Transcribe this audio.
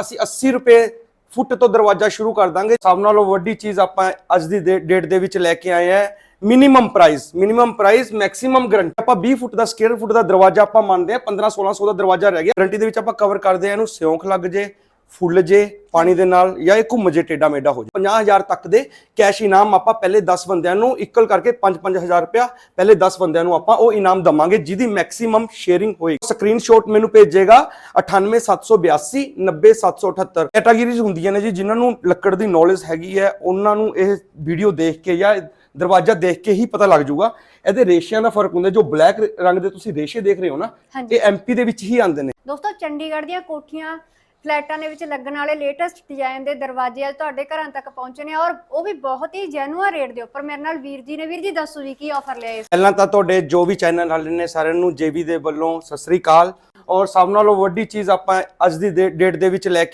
ਅਸੀਂ 80 ਰੁਪਏ ਫੁੱਟ ਤੋਂ ਦਰਵਾਜ਼ਾ ਸ਼ੁਰੂ ਕਰ ਦਾਂਗੇ। ਸਭ ਨਾਲੋਂ ਵੱਡੀ ਚੀਜ਼ ਆਪਾਂ ਅੱਜ ਦੀ ਡੇਟ ਦੇ ਵਿੱਚ ਲੈ ਕੇ ਆਏ ਆ। Minimum price minimum price maximum guarantee ਆਪਾਂ 20 ਫੁੱਟ ਦਾ ਸਕੁਅਰ ਫੁੱਟ ਦਾ ਦਰਵਾਜ਼ਾ ਆਪਾਂ ਮੰਨਦੇ ਆ 15 1600 ਦਾ ਦਰਵਾਜ਼ਾ ਰਹਿ ਗਿਆ। ਗਰੰਟੀ ਦੇ ਵਿੱਚ ਆਪਾਂ ਕਵਰ ਕਰਦੇ ਆ, ਇਹਨੂੰ ਸਿਉਂਖ ਲੱਗ ਜੇ। ਫੁੱਲ ਜੇ ਪਾਣੀ ਦੇ ਨਾਲ ਜਾਂ ਇਹ ਘੁੰਮ ਜੇ ਟੇਡਾ ਮੇਡਾ ਹੋ ਜੇ। 50000 ਤੱਕ ਦੇ ਕੈਸ਼ ਇਨਾਮ ਆਪਾਂ ਪਹਿਲੇ 10 ਬੰਦਿਆਂ ਨੂੰ ਇਕਲ ਕਰਕੇ 5-5000 ਰੁਪਇਆ ਪਹਿਲੇ 10 ਬੰਦਿਆਂ ਨੂੰ ਆਪਾਂ ਉਹ ਇਨਾਮ ਦਵਾਂਗੇ ਜਿਹਦੀ ਮੈਕਸਿਮਮ ਸ਼ੇਅਰਿੰਗ ਹੋਏ ਸਕਰੀਨਸ਼ਾਟ ਮੈਨੂੰ ਭੇਜੇਗਾ 98782 90778 ਕੈਟਾਗਰੀਜ਼ ਹੁੰਦੀਆਂ ਨੇ ਜੀ ਜਿਨ੍ਹਾਂ ਨੂੰ ਲੱਕੜ ਦੀ ਨੌਲੇਜ ਹੈਗੀ ਹੈ ਉਹਨਾਂ ਨੂੰ ਇਹ ਵੀਡੀਓ ਦੇਖ ਕੇ ਜਾਂ ਦਰਵਾਜ਼ਾ ਦੇਖ ਕੇ ਹੀ ਪਤਾ ਲੱਗ ਜਾਊਗਾ। ਇਹਦੇ ਰੇਸ਼ਿਆਂ ਦਾ ਫ਼ਰਕ ਹੁੰਦਾ ਜੋ ਬਲੈਕ ਰੰਗ ਦੇ ਤੁਸੀਂ ਰੇਸ਼ੇ ਦੇਖ ਰਹੇ ਹੋ ਨਾ। ਇਹ ਐਮਪੀ ਦੇ ਵਿੱਚ ਹੀ ਆਉਂਦੇ ਨੇ। ਦੋਸਤੋ ਚੰਡੀਗੜ੍ਹ ਦੀਆਂ ਕੋਠੀਆਂ ਫਲੈਟਾਂ ਦੇ ਵਿੱਚ ਲੱਗਣ ਵਾਲੇ ਲੇਟੈਸਟ ਡਿਜ਼ਾਈਨ ਦੇ ਦਰਵਾਜ਼ੇ ਅੱਜ ਤੁਹਾਡੇ ਘਰਾਂ ਤੱਕ ਪਹੁੰਚੇ ਨੇ ਔਰ ਉਹ ਵੀ ਬਹੁਤ ਹੀ ਜੈਨੂਅਨ ਰੇਟ ਦੇ ਉੱਪਰ। ਮੇਰੇ ਨਾਲ ਵੀਰ ਜੀ ਨੇ। ਵੀਰ ਜੀ, ਦੱਸੋ ਜੀ, ਕੀ ਆਫਰ ਲਿਆ ਇਸ ਪਹਿਲਾਂ ਤਾਂ ਤੁਹਾਡੇ ਜੋ ਵੀ ਚੈਨਲ ਵਾਲੇ ਨੇ ਸਾਰਿਆਂ ਨੂੰ ਜੇਵੀ ਦੇ ਵੱਲੋਂ ਸਤਿ ਸ੍ਰੀ ਅਕਾਲ। ਔਰ ਸਭ ਨਾਲੋਂ ਵੱਡੀ ਚੀਜ਼ ਆਪਾਂ ਅੱਜ ਦੀ ਡੇਟ ਦੇ ਵਿੱਚ ਲੈ ਕੇ